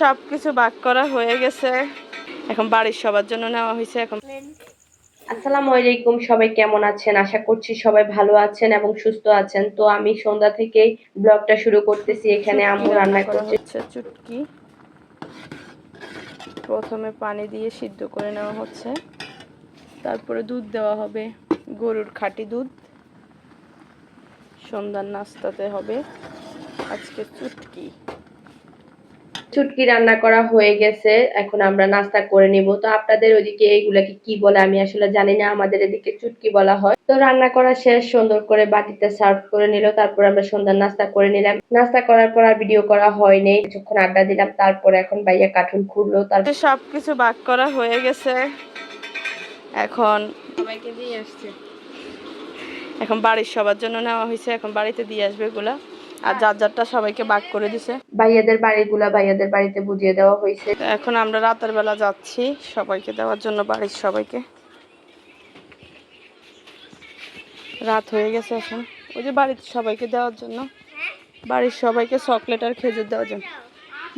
সব কিছু বাক করা হয়ে গেছে। এখন বাড়ির সবার জন্য নেওয়া হয়েছে এখন আসসালামু আলাইকুম সবাই কেমন আছেন? আশা করছি সবাই ভালো আছেন এবং সুস্থ আছেন। তো আমি সন্ধ্যা থেকেই ব্লগটা শুরু করতেছি। এখানে আম্মু রান্না করা করছে। চুটকি। প্রথমে পানি দিয়ে সিদ্ধ করে নেওয়া হচ্ছে। তারপরে দুধ দেওয়া হবে গরুর খাঁটি দুধ। সন্ধ্যার নাস্তাতে হবে আজকে চুটকি। চুটকি রান্না করা হয়ে গেছে এখন আমরা নাস্তা করে নিব। তো আপনাদের ওইদিকে এইগুলাকে কি বলে আমি আসলে জানি না আমাদের এদিকে চুটকি বলা হয়। তো রান্না করা শেষ সুন্দর করে বাটিতে সার্ভ করে নিল তারপর আমরা সন্ধ্যার নাস্তা করে নিলাম। নাস্তা করার পর আর ভিডিও করা হয়নি কিছুক্ষণ আড্ডা দিলাম তারপর এখন ভাইয়া কার্টুন খুললো তারপর সব কিছু বাক করা হয়ে গেছে। এখন সবাইকে দিয়ে আসছে। এখন বাড়ির সবার জন্য নেওয়া হয়েছে এখন বাড়িতে দিয়ে আসবে এগুলা। আর যার যারটা সবাইকে বাক করে দিছে। ভাইয়াদের বাড়িগুলা ভাইয়াদের বাড়িতে বুঝিয়ে দেওয়া হয়েছে। এখন আমরা রাতের বেলা যাচ্ছি সবাইকে দেওয়ার জন্য বাড়ির সবাইকে। রাত হয়ে গেছে এখন। ওই যে বাড়ির সবাইকে দেওয়ার জন্য। বাড়ির সবাইকে চকলেট আর খেজুর দেওয়ার জন্য।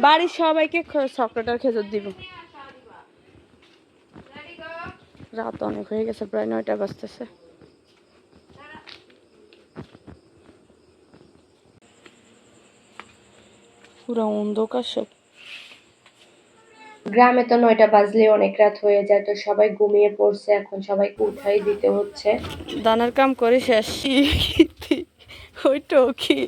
বাড়ির সবাইকে চকলেট আর খেজুর দিব। রাত অনেক হয়ে গেছে প্রায় নয়টা বাজতেছে। পুরো অন্ধকার সব। গ্রামে তো নয়টা বাজলে অনেক রাত হয়ে যায় তো সবাই ঘুমিয়ে পড়ছে এখন সবাইকে উঠাই দিতে হচ্ছে। দানার কাম করে শেষ। ওইটাও কি?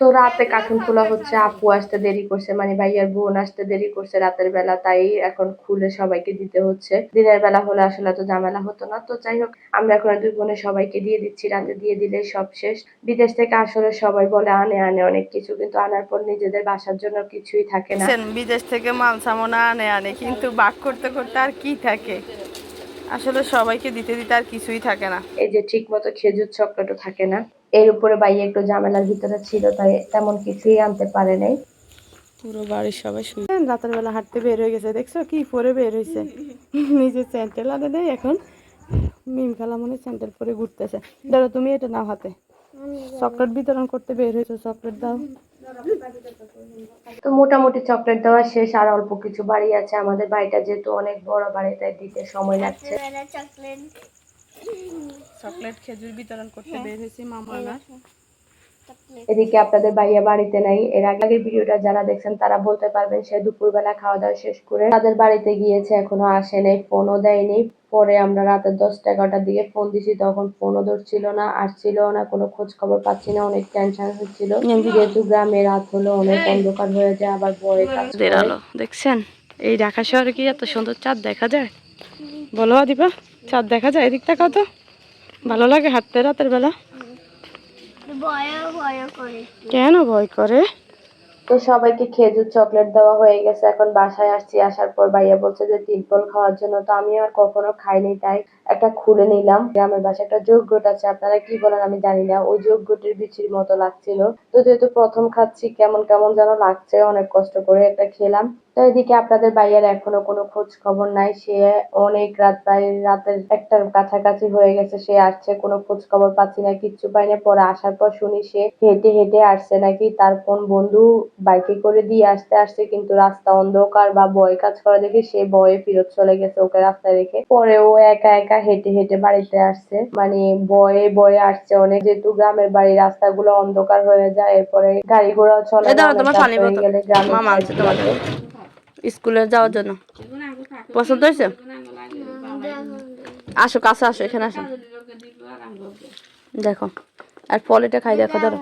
তো রাতে কার্টুন খোলা হচ্ছে আপু আসতে দেরি করছে মানে ভাইয়ার বোন আসতে দেরি করছে রাতের বেলা তাই এখন খুলে সবাইকে দিতে হচ্ছে। দিনের বেলা হলে আসলে তো ঝামেলা হতো না তো যাই হোক আমরা এখন দুই বোনে সবাইকে দিয়ে দিচ্ছি রাতে দিয়ে দিলে সব শেষ। বিদেশ থেকে আসলে সবাই বলে আনে আনে অনেক কিছু কিন্তু আনার পর নিজেদের বাসার জন্য কিছুই থাকে না। বিদেশ থেকে মাল সামনা আনে আনে কিন্তু বাক করতে করতে আর কি থাকে? আসলে সবাইকে দিতে দিতে আর কিছুই থাকে না। এই যে ঠিক মতো খেজুর চক্রটা থাকে না। এর উপরে ভাইয়া একটু ঝামেলার ভিতরে ছিল তাই তেমন কিছুই আনতে পারে নাই। পুরো বাড়ির সবাই শুয়ে রাতের বেলা হাঁটতে বের হয়ে গেছে দেখছ কি পরে বের হয়েছে নিজের স্যান্ডেল আনে দেয় এখন। মিম খালা মনে স্যান্ডেল পরে ঘুরতেছে। ধরো তুমি এটা নাও হাতে। চকলেট বিতরণ করতে বের হয়েছে চকলেট দাও। তো মোটামুটি চকলেট দেওয়া শেষ আর অল্প কিছু বাড়ি আছে। আমাদের বাড়িটা যেহেতু অনেক বড় বাড়ি তাই দিতে সময় লাগছে। চকলেট। খেজুর বিতরণ করতে বের হয়েছে মামা এদিকে আপনাদের ভাইয়া বাড়িতে নাই। এর আগে আগের ভিডিওটা যারা দেখছেন তারা বলতে পারবেন সে দুপুরবেলা খাওয়া দাওয়া শেষ করে তাদের বাড়িতে গিয়েছে এখনও আসে নাই ফোনও দেয়নি। পরে আমরা রাতের দশটা এগারোটার দিকে ফোন দিছি তখন ফোনও ধরছিল না আসছিল না কোনো খোঁজ খবর পাচ্ছি না অনেক টেনশন হচ্ছিল। যেহেতু গ্রামে রাত হলো অনেক অন্ধকার হয়ে যায় আবার কাজ আলো দেখছেন? এই ঢাকা শহরে কি এত সুন্দর চাঁদ দেখা যায়? বলো দিবা চাঁদ দেখা যায়? এদিক টাকা তো। ভালো লাগে হাঁটতে রাতের বেলা? কেন ভয় করে? তো সবাইকে খেজুর চকলেট দেওয়া হয়ে গেছে, এখন বাসায় আসছি, আসার পর ভাইয়া বলছে যে তিরপল খাওয়ার জন্য, তো আমি আর কখনো খাইনি, তাই একটা খুলে নিলাম। গ্রামের বাসায় একটা যোগ্যট আছে, আপনারা কি বলেন আমি জানি না, ওই যোগ্যটির বিচির মতো লাগছিল। তো যেহেতু প্রথম খাচ্ছি, কেমন কেমন যেন লাগছে, অনেক কষ্ট করে একটা খেলাম। তো এদিকে আপনাদের ভাইয়ার এখনও কোনো খোঁজ খবর নাই। সে অনেক রাত প্রায় রাতের একটার কাছাকাছি হয়ে গেছে সে আসছে কোনো খোঁজ খবর পাচ্ছি না কিচ্ছু পাই না। পরে আসার পর শুনি সে হেঁটে হেঁটে আসছে নাকি তার কোন বন্ধু বাইকে করে দিয়ে আসতে আসছে কিন্তু রাস্তা অন্ধকার বা ভয় কাজ করা দেখে সে ভয়ে ফেরত চলে গেছে ওকে রাস্তায় রেখে। পরে ও একা একা হেঁটে হেঁটে বাড়িতে আসছে। মানে ভয়ে ভয়ে আসছে অনেক। যেহেতু গ্রামের বাড়ি রাস্তাগুলো অন্ধকার হয়ে যায় এরপরে গাড়ি ঘোড়াও চলে। গেলে গ্রামের স্কুলে যাওয়ার জন্য। পছন্দ হয়েছে? আসো কাছে আসো এখানে আসো। দেখো আর ফল এটা খাই দেখো ধরো।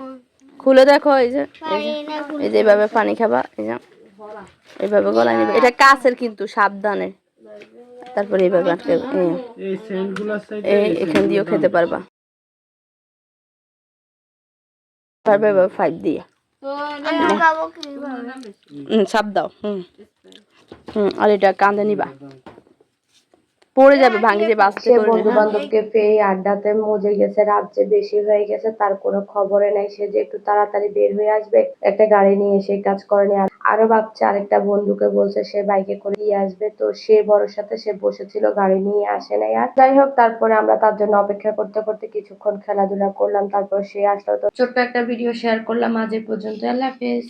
খুলে দেখো এই যে এই যে এইভাবে পানি খাবা এই যে। এইভাবে গলায় নেবে। এটা কাছের কিন্তু সাবধানে। তারপরে এইভাবে আটকে এই, এই এখান দিয়েও খেতে পারবা। পারবে এভাবে ফাইভ দিয়ে। হুম চাপ দাও হুম। হুম আর এটা কান্দে নিবা। পড়ে যাবে ভাঙে করে বন্ধু। বান্ধবকে পেয়ে আড্ডাতে মজে গেছে রাত যে বেশি হয়ে গেছে তার কোনো খবরে নাই। সে যে একটু তাড়াতাড়ি বের হয়ে আসবে একটা গাড়ি নিয়ে এসে কাজ করেনি আর ভাবছে আরেকটা বন্ধুকে বলছে সে বাইকে করে নিয়ে আসবে। তো সে বড় সাথে সে বসেছিল গাড়ি নিয়ে আসে নাই আর। যাই হোক তারপরে আমরা তার জন্য অপেক্ষা করতে করতে কিছুক্ষণ খেলাধুলা করলাম তারপর সে আসলো। তো ছোট্ট একটা ভিডিও শেয়ার করলাম আজ এ পর্যন্ত। আল্লাহ হাফেজ।